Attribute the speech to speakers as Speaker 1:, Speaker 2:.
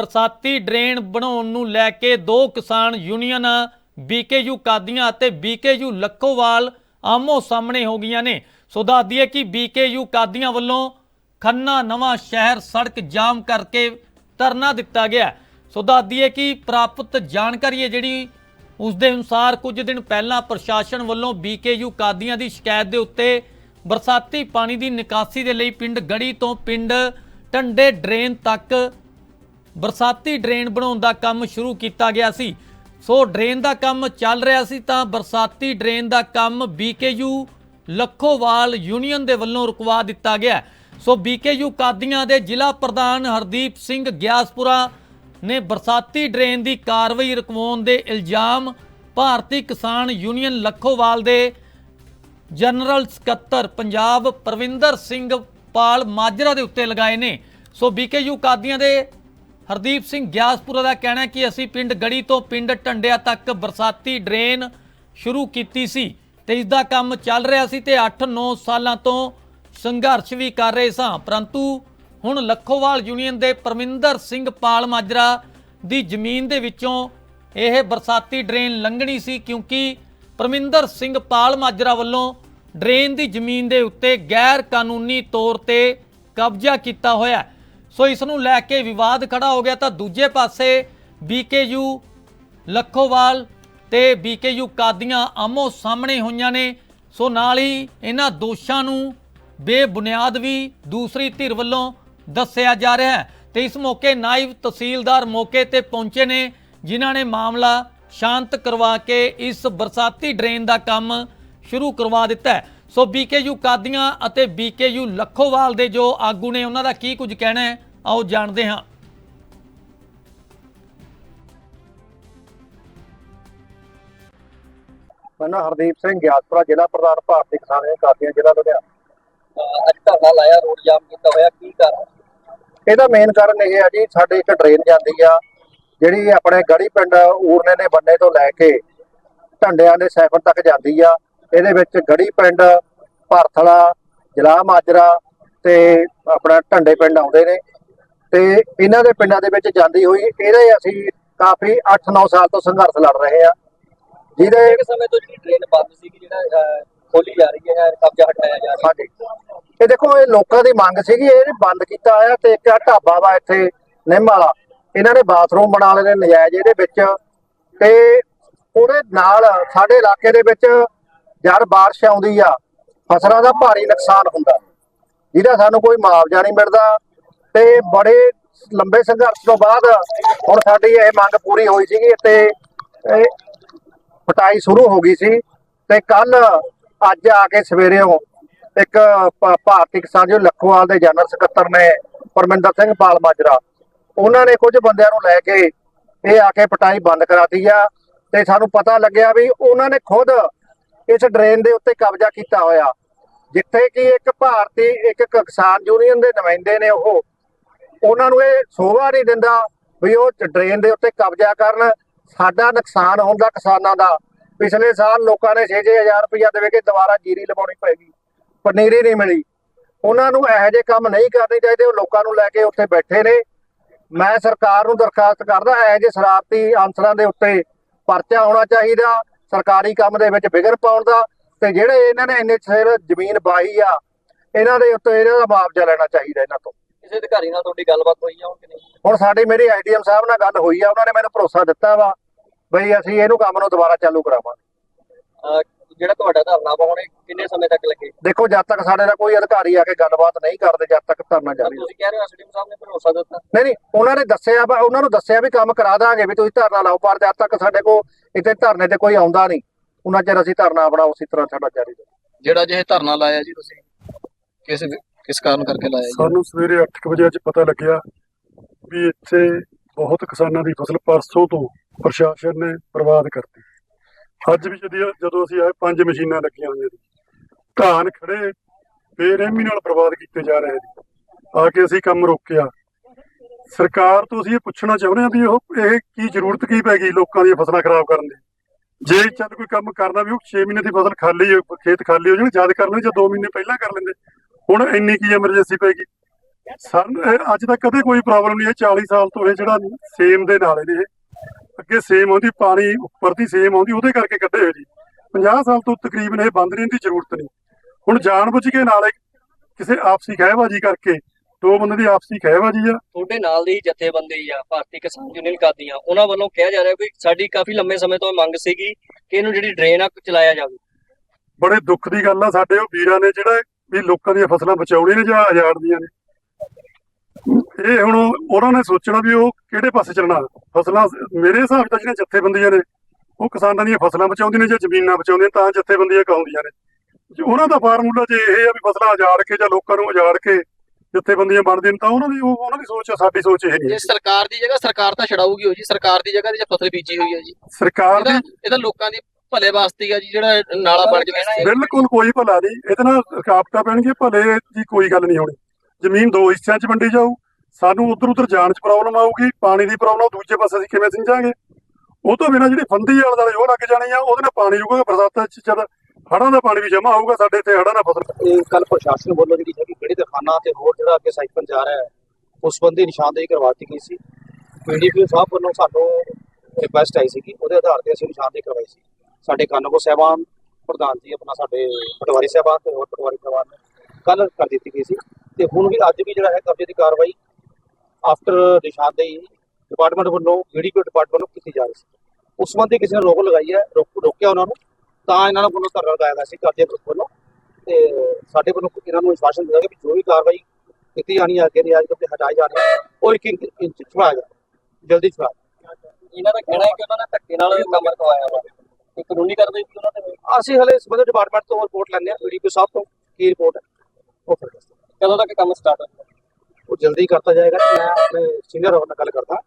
Speaker 1: ਬਰਸਾਤੀ ਡਰੇਨ ਬਣਾਉਣ ਨੂੰ ਲੈ ਕੇ ਦੋ ਕਿਸਾਨ ਯੂਨੀਅਨਾਂ, ਬੀਕੇਯੂ ਕਾਦੀਆਂ ਅਤੇ ਬੀਕੇਯੂ ਲੱਖੋਵਾਲ ਆਮੋ ਸਾਹਮਣੇ ਹੋ ਗਈਆਂ ਨੇ। ਸੋ ਦੱਸ ਦਈਏ ਕਿ ਬੀਕੇਯੂ ਕਾਦੀਆਂ ਵੱਲੋਂ ਖੰਨਾ ਨਵਾਂ ਸ਼ਹਿਰ ਸੜਕ ਜਾਮ ਕਰਕੇ ਧਰਨਾ ਦਿੱਤਾ ਗਿਆ। ਸੋ ਦੱਸ ਦਈਏ ਕਿ ਪ੍ਰਾਪਤ ਜਾਣਕਾਰੀ ਹੈ ਜਿਹੜੀ ਉਸ ਦੇ ਅਨੁਸਾਰ ਕੁਝ ਦਿਨ ਪਹਿਲਾਂ ਪ੍ਰਸ਼ਾਸਨ ਵੱਲੋਂ ਬੀਕੇਯੂ ਕਾਦੀਆਂ ਦੀ ਸ਼ਿਕਾਇਤ ਦੇ ਉੱਤੇ ਬਰਸਾਤੀ ਪਾਣੀ ਦੀ ਨਿਕਾਸੀ ਦੇ ਲਈ ਪਿੰਡ ਗੜੀ ਤੋਂ ਪਿੰਡ ਟੰਡੇ ਡਰੇਨ ਤੱਕ ਬਰਸਾਤੀ ਡਰੇਨ ਬਣਾਉਣ ਦਾ ਕੰਮ ਸ਼ੁਰੂ ਕੀਤਾ ਗਿਆ ਸੀ। ਸੋ ਡਰੇਨ ਦਾ ਕੰਮ ਚੱਲ ਰਿਹਾ ਸੀ ਤਾਂ ਬਰਸਾਤੀ ਡਰੇਨ ਦਾ ਕੰਮ ਬੀਕੇਯੂ ਲੱਖੋਵਾਲ ਯੂਨੀਅਨ ਦੇ ਵੱਲੋਂ ਰੁਕਵਾ ਦਿੱਤਾ ਗਿਆ ਸੋ ਬੀਕੇਯੂ ਕਾਦੀਆਂ ਦੇ ਜ਼ਿਲ੍ਹਾ ਪ੍ਰਧਾਨ ਹਰਦੀਪ ਸਿੰਘ ਗਿਆਸਪੁਰਾ ਨੇ ਬਰਸਾਤੀ ਡਰੇਨ ਦੀ ਕਾਰਵਾਈ ਰੁਕਵਾਉਣ ਦੇ ਇਲਜ਼ਾਮ ਭਾਰਤੀ ਕਿਸਾਨ ਯੂਨੀਅਨ ਲੱਖੋਵਾਲ ਦੇ ਜਨਰਲ ਸਕੱਤਰ ਪੰਜਾਬ ਪ੍ਰਵਿੰਦਰ ਸਿੰਘ ਪਾਲ ਮਾਜਰਾ ਦੇ ਉੱਤੇ ਲਗਾਏ ਨੇ। ਸੋ ਬੀਕੇਯੂ ਕਾਦੀਆਂ ਦੇ ਹਰਦੀਪ ਸਿੰਘ ਗਿਆਸਪੁਰਾ ਦਾ ਕਹਿਣਾ ਹੈ ਕਿ ਅਸੀਂ ਪਿੰਡ ਗੜੀ ਤੋਂ ਪਿੰਡ ਢੰਡਿਆ ਤੱਕ ਬਰਸਾਤੀ ਡਰੇਨ ਸ਼ੁਰੂ ਕੀਤੀ ਸੀ ਤੇ ਇਸ ਦਾ ਕੰਮ ਚੱਲ ਰਿਹਾ ਸੀ ਤੇ 8-9 ਸਾਲਾਂ ਤੋਂ ਸੰਘਰਸ਼ ਵੀ ਕਰ ਰਹੇ ਸਾਂ ਪਰੰਤੂ ਹੁਣ ਲੱਖੋਵਾਲ ਯੂਨੀਅਨ ਦੇ ਪਰਮਿੰਦਰ ਸਿੰਘ ਪਾਲ ਮਾਜਰਾ ਦੀ ਜ਼ਮੀਨ ਦੇ ਵਿੱਚੋਂ ਇਹ ਬਰਸਾਤੀ ਡਰੇਨ ਲੰਘਣੀ ਸੀ ਕਿਉਂਕਿ ਪਰਮਿੰਦਰ ਸਿੰਘ ਪਾਲ ਮਾਜਰਾ ਵੱਲੋਂ ਡਰੇਨ ਦੀ ਜ਼ਮੀਨ ਦੇ ਉੱਤੇ ਗੈਰ ਕਾਨੂੰਨੀ ਤੌਰ ਤੇ ਕਬਜ਼ਾ ਕੀਤਾ ਹੋਇਆ ਹੈ। ਸੋ ਇਸ ਨੂੰ ਲੈ ਕੇ ਵਿਵਾਦ ਖੜਾ ਹੋ ਗਿਆ ਤਾਂ ਦੂਜੇ ਪਾਸੇ ਬੀਕੇਯੂ, ਲੱਖੋਵਾਲ ਤੇ ਬੀਕੇਯੂ ਕਾਦੀਆਂ ਆਮੋ ਸਾਹਮਣੇ ਹੋਈਆਂ ਨੇ। ਸੋ ਨਾਲ ਹੀ ਇਹਨਾਂ ਦੋਸ਼ਾਂ ਨੂੰ ਬੇਬੁਨਿਆਦ ਵੀ ਦੂਸਰੀ ਧਿਰ ਵੱਲੋਂ ਦੱਸਿਆ ਜਾ ਰਿਹਾ ਹੈ। ਤੇ ਇਸ ਮੌਕੇ ਨਾਇਬ ਤਹਿਸੀਲਦਾਰ ਮੌਕੇ ਤੇ ਪਹੁੰਚੇ ਨੇ, ਜਿਨ੍ਹਾਂ ਨੇ ਮਾਮਲਾ ਸ਼ਾਂਤ ਕਰਵਾ ਕੇ ਇਸ ਬਰਸਾਤੀ ਡਰੇਨ ਦਾ ਕੰਮ ਸ਼ੁਰੂ ਕਰਵਾ ਦਿੱਤਾ ਹੈ। ਸੋ ਬੀਕੇਯੂ ਕਾਦੀਆਂ ਅਤੇ ਬੀਕੇਯੂ ਲੱਖੋਵਾਲ ਦੇ ਜੋ ਆਗੂ ਨੇ, ਉਹਨਾਂ ਦਾ ਕੀ ਕੁਝ ਕਹਿਣਾ ਹੈ? ਆਓ ਜਾਣਦੇ ਹਾਂ।
Speaker 2: ਮੈਂ ਨਾ ਹਰਦੀਪ ਸਿੰਘ ਗਿਆਸਪੁਰਾ ਜ਼ਿਲ੍ਹਾ ਪ੍ਰਧਾਨ ਭਾਰਤੀ ਕਿਸਾਨ ਯੂਨੀਅਨ ਕਾਦੀਆਂ ਜ਼ਿਲ੍ਹਾ ਲੁਧਿਆਣਾ।
Speaker 3: ਅੱਜ ਧਰਨਾ ਲਾਇਆ ਰੋਡ ਜਾਮ ਕੀਤਾ ਹੋਇਆ ਕੀ ਕਾਰਨ?
Speaker 2: ਇਹਦਾ ਮੇਨ ਕਾਰਨ ਇਹ ਹੈ ਜੀ ਸਾਡੇ ਇੱਕ ਡਰੇਨ ਜਾਂਦੀ ਆ ਜਿਹੜੀ ਆਪਣੇ ਗੜੀ ਪਿੰਡ ਊਰਨੇ ਦੇ ਬੰਨੇ ਤੋਂ ਲੈ ਕੇ ਢੰਡਿਆਂ ਦੇ ਸੈਫਰ ਤੱਕ ਜਾਂਦੀ ਆ। ਇਹਦੇ ਵਿੱਚ ਗੜੀ ਪਿੰਡ ਭਰਥਲਾ ਜਲਾ ਮਾਜਰਾ ਤੇ ਆਪਣਾ ਢੰਡੇ ਪਿੰਡ ਆਉਂਦੇ ਨੇ। ਤੇ ਇਹਨਾਂ ਦੇ ਪਿੰਡਾਂ ਦੇ ਵਿੱਚ ਜਾਂਦੀ ਹੋਈ ਇਹਦੇ ਅਸੀਂ ਕਾਫੀ 8-9 ਸਾਲ ਤੋਂ ਸੰਘਰਸ਼ ਲੜ ਰਹੇ ਆ ਜਿਹਦੇ
Speaker 3: ਇੱਕ ਸਮੇਂ ਤੋਂ ਜਿਹੜੀ ਟ੍ਰੇਨ ਬੰਦ ਸੀ ਕਿ ਜਿਹੜਾ ਖੋਲੀ ਜਾ ਰਹੀ ਹੈ ਕਬਜ਼ਾ ਹਟਾਇਆ ਜਾ ਰਿਹਾ?
Speaker 2: ਹਾਂਜੀ। ਇਹ ਦੇਖੋ ਇਹ ਲੋਕਾਂ ਦੀ ਮੰਗ ਸੀਗੀ ਇਹ ਬੰਦ ਕੀਤਾ ਆ ਤੇ ਇੱਕ ਢਾਬਾ ਵਾ ਇੱਥੇ ਨਿੰਮ ਵਾਲਾ। ਇਹਨਾਂ ਨੇ ਬਾਥਰੂਮ ਬਣਾ ਲਏ ਨੇ ਨਜਾਇਜ਼ ਇਹਦੇ ਵਿੱਚ। ਤੇ ਉਹਦੇ ਨਾਲ ਸਾਡੇ ਇਲਾਕੇ ਦੇ ਵਿੱਚ ਜਦ ਬਾਰਿਸ਼ ਆਉਂਦੀ ਆ ਫਸਲਾਂ ਦਾ ਭਾਰੀ ਨੁਕਸਾਨ ਹੁੰਦਾ। ਜਿਹਦਾ ਸਾਨੂੰ ਕੋਈ ਮੁਆਵਜ਼ਾ ਨਹੀਂ ਮਿਲਦਾ ਤੇ ਬੜੇ ਲੰਬੇ ਸੰਘਰਸ਼ ਤੋਂ ਬਾਅਦ ਹੁਣ ਸਾਡੀ ਇਹ ਮੰਗ ਪੂਰੀ ਹੋਈ ਸੀਗੀ ਤੇ ਪਟਾਈ ਸ਼ੁਰੂ ਹੋ ਗਈ ਸੀ ਤੇ ਕੱਲ ਅੱਜ ਆ ਕੇ ਸਵੇਰੇੋਂ ਇੱਕ ਭਾਰਤੀ ਕਿਸਾਨ ਜੋ ਲੱਖੋਵਾਲ ਦੇ ਜਨਰਲ ਸਕੱਤਰ ਨੇ ਪਰਮਿੰਦਰ ਸਿੰਘ ਪਾਲ ਮਾਜਰਾ, ਉਹਨਾਂ ਨੇ ਕੁਝ ਬੰਦਿਆਂ ਨੂੰ ਲੈ ਕੇ ਇਹ ਆ ਕੇ ਪਟਾਈ ਬੰਦ ਕਰਾਤੀ ਆ ਤੇ ਸਾਨੂੰ ਪਤਾ ਲੱਗਿਆ ਵੀ ਉਹਨਾਂ ਨੇ ਖੁਦ ਇਸ ਡਰੇਨ ਦੇ ਉੱਤੇ ਕਬਜ਼ਾ ਕੀਤਾ ਹੋਇਆ, ਜਿੱਥੇ ਕਿ ਇੱਕ ਭਾਰਤੀ, ਇੱਕ ਕਿਸਾਨ ਯੂਨੀਅਨ ਦੇ ਨੁਮਾਇੰਦੇ ਨੇ ਉਹ ਉਹਨਾਂ ਨੂੰ ਇਹ ਸੋਭਾ ਨਹੀਂ ਦਿੰਦਾ ਵੀ ਉਹ ਡਰੇਨ ਦੇ ਉੱਤੇ ਕਬਜ਼ਾ ਕਰਨ। ਸਾਡਾ ਨੁਕਸਾਨ ਹੁੰਦਾ ਕਿਸਾਨਾਂ ਦਾ। ਪਿਛਲੇ ਸਾਲ ਲੋਕਾਂ ਨੇ 6-6000 ਰੁਪਇਆ ਦੇ ਕੇ ਦੁਬਾਰਾ ਜੀਰੀ ਲਵਾਉਣੀ ਪੈਗੀ ਪਨੀਰੀ ਨਹੀਂ ਮਿਲੀ। ਉਹਨਾਂ ਨੂੰ ਇਹੋ ਜਿਹੇ ਕੰਮ ਨਹੀਂ ਕਰਨੇ ਚਾਹੀਦੇ। ਉਹ ਲੋਕਾਂ ਨੂੰ ਲੈ ਕੇ ਉੱਥੇ ਬੈਠੇ ਨੇ। ਮੈਂ ਸਰਕਾਰ ਨੂੰ ਦਰਖਾਸਤ ਕਰਦਾ, ਇਹੋ ਜਿਹੇ ਸ਼ਰਾਰਤੀ ਅਨਸਰਾਂ ਦੇ ਉੱਤੇ ਪਰਚਾ ਹੋਣਾ ਚਾਹੀਦਾ, ਸਰਕਾਰੀ ਕੰਮ ਦੇ ਵਿੱਚ ਵਿਗੜ ਪਾਉਣ ਦਾ। ਤੇ ਜਿਹੜੇ ਇਹਨਾਂ ਨੇ ਇੰਨੇ ਸਿਰ ਜ਼ਮੀਨ ਬਾਈ ਆ, ਇਹਨਾਂ ਦੇ ਉੱਤੇ ਇਹਨਾਂ ਦਾ ਮੁਆਵਜ਼ਾ ਲੈਣਾ ਚਾਹੀਦਾ ਇਹਨਾਂ ਤੋਂ।
Speaker 3: ਅਧਿਕਾਰੀ ਨਾਲ ਤੁਹਾਡੀ ਗੱਲਬਾਤ ਹੋਈ ਆ ਹੁਣ ਕਿ ਨਹੀਂ
Speaker 2: ਹੁਣ ਸਾਡੀ ਮੇਰੀ ਆਈਡੀਐਮ ਸਾਹਿਬ ਨਾਲ ਗੱਲ ਹੋਈ ਆ ਉਹਨਾਂ ਨੇ ਮੈਨੂੰ ਭਰੋਸਾ ਦਿੱਤਾ ਵਾ ਬਈ ਅਸੀਂ ਇਹਨੂੰ ਕੰਮ ਨੂੰ ਦੁਬਾਰਾ ਚਾਲੂ ਕਰਾਵਾਂਗੇ।
Speaker 3: ਅਹ, ਜਿਹੜਾ ਤੁਹਾਡਾ ਧਰਨਾ ਇਹ ਕਿੰਨੇ ਸਮੇਂ ਤੱਕ ਲੱਗੇ?
Speaker 2: ਦੇਖੋ ਜਦ ਤੱਕ ਸਾਡੇ ਨਾਲ ਕੋਈ ਅਧਿਕਾਰੀ ਆ ਕੇ ਗੱਲਬਾਤ ਨਹੀਂ ਕਰਦੇ ਜਦ ਤੱਕ ਧਰਨਾ ਜਾਰੀ
Speaker 3: ਤੁਸੀਂ ਕਹਿ ਰਹੇ ਹੋ ਐਸਡੀਐਮ ਸਾਹਿਬ ਨੇ ਭਰੋਸਾ ਦਿੱਤਾ?
Speaker 2: ਨਹੀਂ ਨਹੀਂ ਉਹਨਾਂ ਨੇ ਦੱਸਿਆ ਵਾ ਉਹਨਾਂ ਨੂੰ ਦੱਸਿਆ ਵੀ ਕੰਮ ਕਰਾ ਦਾਂਗੇ ਵੀ ਤੁਸੀਂ ਧਰਨਾ ਲਾਓ ਪਰ ਜਦ ਤੱਕ ਸਾਡੇ ਕੋਲ ਇੱਥੇ ਧਰਨੇ ਤੇ ਕੋਈ ਆਉਂਦਾ ਨਹੀਂ ਉਹਨਾਂ ਚਿਰ ਅਸੀਂ ਧਰਨਾ ਆਪਣਾ ਉਸੇ ਤਰ੍ਹਾਂ ਸਾਡਾ ਜਾਰੀ ਰਹੇਗਾ
Speaker 3: ਜਿਹੜਾ ਜੇ ਧਰਨਾ ਲਾਇਆ ਜੀ ਤੁਸੀਂ ਕਿਸ ਕਿਸ ਕਾਰਨ ਕਰਕੇ ਲਾਇਆ
Speaker 4: ਸਾਨੂੰ ਸਵੇਰੇ 8 ਵਜੇ ਅੱਜ ਪਤਾ ਲੱਗਿਆ ਵੀ ਇੱਥੇ ਬਹੁਤ ਕਿਸਾਨਾਂ ਦੀ ਫਸਲ ਪਰਸੋਂ ਤੋਂ ਪ੍ਰਸ਼ਾਸਨ ਨੇ ਬਰਬਾਦ ਕਰਤੀ। ਅੱਜ ਵੀ ਜਦੋਂ ਜਦੋਂ ਅਸੀਂ ਆਏ, ਪੰਜ ਮਸ਼ੀਨਾਂ ਲੱਗੀਆਂ ਹੋਈਆਂ ਸੀ। ਧਾਨ ਖੜੇ ਬੇਰਹਿਮੀ ਨਾਲ ਬਰਬਾਦ ਕੀਤੇ ਜਾ ਰਹੇ ਨੇ ਆ ਕੇ ਅਸੀਂ ਕੰਮ ਰੋਕਿਆ। ਸਰਕਾਰ ਤੋਂ ਅਸੀਂ ਇਹ ਪੁੱਛਣਾ ਚਾਹੁੰਦੇ ਹਾਂ ਵੀ ਉਹ, ਇਹ ਕੀ ਜ਼ਰੂਰਤ ਕੀ ਪੈ ਗਈ ਲੋਕਾਂ ਦੀਆਂ ਫਸਲਾਂ ਖਰਾਬ ਕਰਨ ਦੀ? ਜੇ ਚੱਲ ਕੋਈ ਕੰਮ ਕਰਨਾ ਵੀ ਉਹ 6 ਮਹੀਨੇ ਦੀ ਫਸਲ ਖਾਲੀ ਖੇਤ ਖਾਲੀ ਹੋ ਜਾਣ, ਜਦ ਕਰ ਲੈਂਦੇ ਜਾਂ 2 ਮਹੀਨੇ ਪਹਿਲਾਂ ਕਰ ਲੈਂਦੇ। ਹੁਣ ਇੰਨੀ ਕੀ ਐਮਰਜੈਂਸੀ ਪੈ ਗਈ? ਇਹ ਅੱਜ ਤੱਕ ਕਦੇ ਕੋਈ ਪ੍ਰੋਬਲਮ ਨਹੀਂ ਹੈ 40 ਸਾਲ ਤੋਂ ਇਹ ਜਿਹੜਾ ਸੇਮ ਦੇ ਨਾਲੇ ਨੇ ਇਹ। ਅੱਗੇ ਸੇਮ ਆਉਂਦੀ ਪਾਣੀ ਉੱਪਰ ਦੀ ਸੇਮ ਆਉਂਦੀ ਉਹਦੇ ਕਰਕੇ ਕੱਢੇ ਹੋਏ ਜੀ। 50 ਸਾਲ ਤੋਂ ਤਕਰੀਬਨ ਇਹ ਬੰਦ ਨਹੀਂ ਦੀ ਜ਼ਰੂਰਤ ਨਹੀਂ। ਹੁਣ ਜਾਣਬੁੱਝ ਕੇ ਨਾਲੇ ਕਿਸੇ ਆਪਸੀ ਖਹਿਬਾਜੀ ਕਰਕੇ ਦੋ ਬੰਦੇ ਦੀ ਆਪਸੀ ਖਹਿਬਾਜੀ ਆ।
Speaker 3: ਤੁਹਾਡੇ ਨਾਲ ਦੇ ਜਥੇਬੰਦੀ ਆ ਭਾਰਤੀ ਕਿਸਾਨ ਯੂਨੀਅਨ ਕਾਦੀਆਂ ਉਹਨਾਂ ਵੱਲੋਂ ਕਿਹਾ ਜਾ ਰਿਹਾ ਵੀ ਸਾਡੀ ਕਾਫੀ ਲੰਮੇ ਸਮੇਂ ਤੋਂ ਮੰਗ ਸੀਗੀ ਕਿ ਇਹਨੂੰ ਜਿਹੜੀ ਡਰੇਨ ਆ ਚਲਾਇਆ ਜਾਵੇ।
Speaker 4: ਬੜੇ ਦੁੱਖ ਦੀ ਗੱਲ ਆ ਸਾਡੇ ਉਹ ਵੀਰਾਂ ਨੇ ਜਿਹੜਾ ਵੀ ਲੋਕਾਂ ਦੀਆਂ ਫਸਲਾਂ ਬਚਾਉਣੀਆਂ ਨੇ ਜਾਂ ਉਜਾੜਦੀਆਂ ਨੇ? ਇਹ ਹੁਣ ਉਹਨਾਂ ਨੇ ਸੋਚਣਾ ਵੀ ਉਹ ਕਿਹੜੇ ਪਾਸੇ ਚੱਲਣਾ? ਫਸਲਾਂ ਮੇਰੇ ਹਿਸਾਬ ਨਾਲ ਜਿਹੜੀਆਂ ਜਥੇਬੰਦੀਆਂ ਨੇ ਉਹ ਕਿਸਾਨਾਂ ਦੀਆਂ ਫਸਲਾਂ ਬਚਾਉਂਦੀਆਂ ਨੇ ਜਾਂ ਜ਼ਮੀਨਾਂ ਬਚਾਉਂਦੀਆਂ ਤਾਂ ਜਥੇਬੰਦੀਆਂ ਕਹਾਉਂਦੀਆਂ ਨੇ। ਜੇ ਉਹਨਾਂ ਦਾ ਫਾਰਮੂਲਾ ਜੇ ਇਹ ਆ ਵੀ ਫਸਲਾਂ ਉਜਾੜ ਕੇ ਜਾਂ ਲੋਕਾਂ ਨੂੰ ਉਜਾੜ ਕੇ ਜਥੇਬੰਦੀਆਂ ਬਣਦੀਆਂ ਨੇ ਤਾਂ ਉਹਨਾਂ ਦੀ ਉਹ- ਉਹਨਾਂ ਦੀ ਸੋਚ ਆ ਸਾਡੀ ਸੋਚ ਇਹ ਨਹੀਂ
Speaker 5: ਜੇ ਸਰਕਾਰ ਦੀ ਜਗ੍ਹਾ ਸਰਕਾਰ ਤਾਂ ਛਡਾਊਗੀ ਹੋ ਜੀ ਸਰਕਾਰ ਦੀ ਜਗ੍ਹਾ ਤੇ ਜੇ ਫਸਲ ਬੀਜੀ ਹੋਈ ਹੈ ਜੀ।
Speaker 4: ਸਰਕਾਰ ਦੀ
Speaker 5: ਇਹਦਾ ਲੋਕਾਂ ਦੀ ਭਲੇ ਵਾਸਤੇ ਹੀ ਆ ਜੀ ਜਿਹੜਾ ਨਾਲਾ ਬਣ ਜਾਵੇ
Speaker 4: ਬਿਲਕੁਲ ਕੋਈ ਭਲਾ ਨਹੀਂ। ਇਹਦੇ ਨਾਲ ਰੁਕਾਵਟਾਂ ਪੈਣਗੀਆਂ ਭਲੇ ਦੀ ਕੋਈ ਗੱਲ ਨਹੀਂ ਹੋਣੀ। ਜ਼ਮੀਨ ਦੋ ਹਿੱਸਿਆਂ 'ਚ ਵੰਡੀ ਜਾਊ। ਸਾਨੂੰ ਉਧਰ ਉਧਰ ਜਾਣ 'ਚ ਪ੍ਰੋਬਲਮ ਆਊਗੀ ਪਾਣੀ ਦੀ ਪ੍ਰੋਬਲਮ ਦੂਜੇ ਪਾਸੇ ਅਸੀਂ ਕਿਵੇਂ ਸਿੰਜਾਂਗੇ? ਉਹ ਤੋਂ ਬਿਨਾਂ ਜਿਹੜੀ ਫੰਦੀ ਵਾਲੇ ਦੁਆਲੇ ਉਹ ਲੱਗ ਜਾਣੀ ਆ ਉਹਦੇ ਨਾਲ ਪਾਣੀ ਰੁਕੇਗਾ ਬਰਸਾਤਾਂ 'ਚ ਜਦ ਹੜ੍ਹਾਂ ਦਾ ਪਾਣੀ ਵੀ ਜਮ੍ਹਾਂ ਹੋਊਗਾ ਸਾਡੇ ਇੱਥੇ ਹੜ੍ਹਾਂ ਨਾਲ ਫਸਲ
Speaker 6: ਕੱਲ ਪ੍ਰਸ਼ਾਸਨ ਵੱਲੋਂ ਜਿਹੜੀ ਹੈਗੀ ਕਿਹੜੀ ਦਰਖਾਨਾ ਤੇ ਹੋਰ ਜਿਹੜਾ ਅੱਗੇ ਸਾਈਕਲ ਜਾ ਰਿਹਾ ਹੈ ਉਸ ਸੰਬੰਧੀ ਨਿਸ਼ਾਨਦੇਹੀ ਕਰਵਾਤੀ ਗਈ ਸੀ। ਪੀਡੀਪੀ ਸਾਹਿਬ ਵੱਲੋਂ ਸਾਨੂੰ ਰਿਕੁਐਸਟ ਆਈ ਸੀਗੀ ਉਹਦੇ ਆਧਾਰ ਤੇ ਅਸੀਂ ਨਿਸ਼ਾਨਦੇਹੀ ਕਰਵਾਈ ਸੀ। ਸਾਡੇ ਕਾਨੂੰਗੋ ਸਾਹਿਬਾਨ, ਪ੍ਰਧਾਨ ਜੀ ਆਪਣਾ ਸਾਡੇ ਪਟਵਾਰੀ ਸਾਹਿਬਾਨ ਤੇ ਹੋਰ ਪਟਵਾਰੀ ਸਾਹਿਬਾਨ ਨੇ ਕੱਲ ਕਰ ਦਿੱਤੀ ਗਈ ਸੀ। ਤੇ ਹੁਣ ਵੀ ਅੱਜ ਵੀ ਜਿਹੜਾ ਹੈ ਕਬਜ਼ੇ ਦੀ ਕਾਰਵਾਈ ਆਫਟਰ ਨਿਸ਼ਾਨਦੇਹੀ ਡਿਪਾਰਟਮੈਂਟ ਵੱਲੋਂ ਡੀਡੀਪੀ ਡਿਪਾਰਟਮੈਂਟ ਵੱਲੋਂ ਕੀਤੀ ਜਾ ਰਹੀ ਸੀ। ਉਸ ਸੰਬੰਧੀ ਕਿਸੇ ਨੇ ਰੋਕ ਲਗਾਈ ਹੈ ਰੋਕਿਆ ਉਹਨਾਂ ਨੂੰ, ਤਾਂ ਇਹਨਾਂ ਨੂੰ ਵੱਲੋਂ ਧਰਨਾ ਲਗਾਇਆ ਗਿਆ ਸੀ ਕਬਜ਼ੇ ਗਰੁੱਪ ਵੱਲੋਂ। ਤੇ ਸਾਡੇ ਵੱਲੋਂ ਇਹਨਾਂ ਨੂੰ ਵਿਸ਼ਵਾਸ ਦਿੱਤਾ ਗਿਆ ਕਿ ਜੋ ਵੀ ਕਾਰਵਾਈ ਕੀਤੀ ਜਾਣੀ ਹੈ, ਅੱਗੇ ਦੀ ਅੱਜ ਤੋਂ ਹਟਾਈ ਜਾਣੀ ਉਹ ਇੱਕ ਇੱਕ ਇੰਚ ਛੁਪਾਇਆ ਜਾ ਜਲਦੀ ਛੁਪਾਇਆ
Speaker 3: ਇਹਨਾਂ ਦਾ ਕਹਿਣਾ ਹੈ ਕਿ ਉਹਨਾਂ ਨੇ ਧੱਕੇ ਨਾਲ ਕੰਮ ਕਰਵਾਇਆ ਵਾ। ਕਾਨੂੰਨੀ ਕਾਰਵਾਈ ਵੀ ਉਹਨਾਂ ਤੇ।
Speaker 6: ਅਸੀਂ ਹਲੇ ਸੰਬੰਧਿਤ ਡਿਪਾਰਟਮੈਂਟ ਤੋਂ ਰਿਪੋਰਟ ਲੈਣੇ ਆ ਡੀਪੀ ਸਾਹਿਬ ਤੋਂ ਕੀ ਰਿਪੋਰਟ ਹੈ ਉਹ ਫਿਰ।
Speaker 3: ਕਦੋਂ ਤੱਕ ਕੰਮ ਸਟਾਰਟ ਹੋਊਗਾ
Speaker 6: ਉਹ ਜਲਦੀ ਕਰਤਾ ਜਾਏਗਾ ਮੈਂ ਆਪਣੇ ਸੀਨੀਅਰ ਨਾਲ ਗੱਲ ਕਰਦਾ